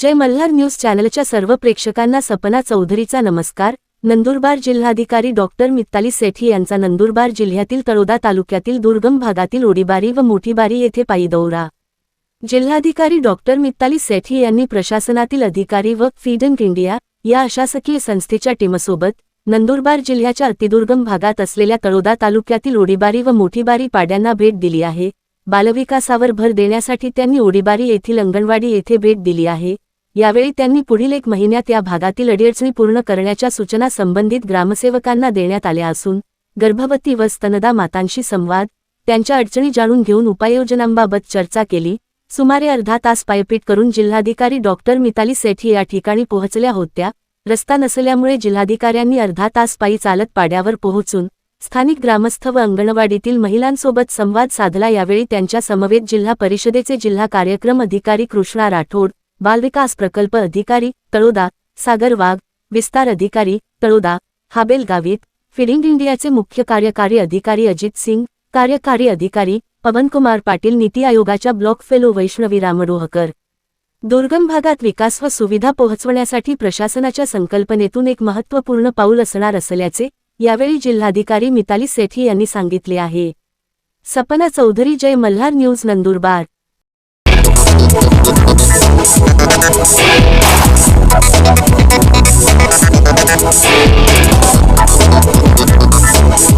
जय Malhar news चॅनलच्या सर्व प्रेक्षकांना सपना चौधरीचा नमस्कार. नंदुरबार जिल्हाधिकारी डॉक्टर मित्ताली सेठी यांचा नंदुरबार जिल्ह्यातील तळोदा तालुक्यातील दुर्गम भागातील ओडीबारी व मोठीबारी येथे पायी दौरा. जिल्हाधिकारी डॉक्टर मित्ताली सेठी यांनी प्रशासनातील अधिकारी व फीडन इंडिया या अशासकीय संस्थेच्या टीमसोबत नंदुरबार जिल्ह्याच्या अतिदुर्गम भागात असलेल्या तळोदा तालुक्यातील ओडीबारी व मोठीबारी पाड्यांना भेट दिली आहे. बालविकासावर भर देण्यासाठी त्यांनी ओडीबारी येथील अंगणवाडी येथे भेट दिली आहे. यावेळी त्यांनी पुढील एक महिन्यात या भागातील अडीअडचणी पूर्ण करण्याच्या सूचना संबंधित ग्रामसेवकांना देण्यात आल्या असून गर्भवती व स्तनदा मातांशी संवाद त्यांच्या अडचणी जाणून घेऊन उपाययोजनांबाबत चर्चा केली. सुमारे अर्धा तास पायपीट करून जिल्हाधिकारी डॉक्टर मिताली सेठी या ठिकाणी पोहोचल्या होत्या. रस्ता नसल्यामुळे जिल्हाधिकाऱ्यांनी अर्धा तास पायी चालत पाड्यावर पोहोचून स्थानिक ग्रामस्थ व अंगणवाडीतील महिलांसोबत संवाद साधला. यावेळी त्यांच्या समवेत जिल्हा परिषदेचे जिल्हा कार्यक्रम अधिकारी कृष्णा राठोड बालविकास प्रकल्प अधिकारी तळोदा सागर वाघ विस्तार अधिकारी तळोदा हाबेल गावित फिडिंग इंडियाचे मुख्य कार्यकारी अधिकारी अजित सिंग कार्यकारी अधिकारी पवनकुमार पाटील नीती आयोगाच्या ब्लॉक फेलो वैष्णवी रामडोहकर दुर्गम भागात विकास व सुविधा पोहोचवण्यासाठी प्रशासनाच्या संकल्पनेतून एक महत्त्वपूर्ण पाऊल असणार असल्याचे यावेळी जिल्हाधिकारी मिताली सेठी यांनी सांगितले आहे. Sapna Chaudhary Jai Malhar news Nandurbar. Thank you.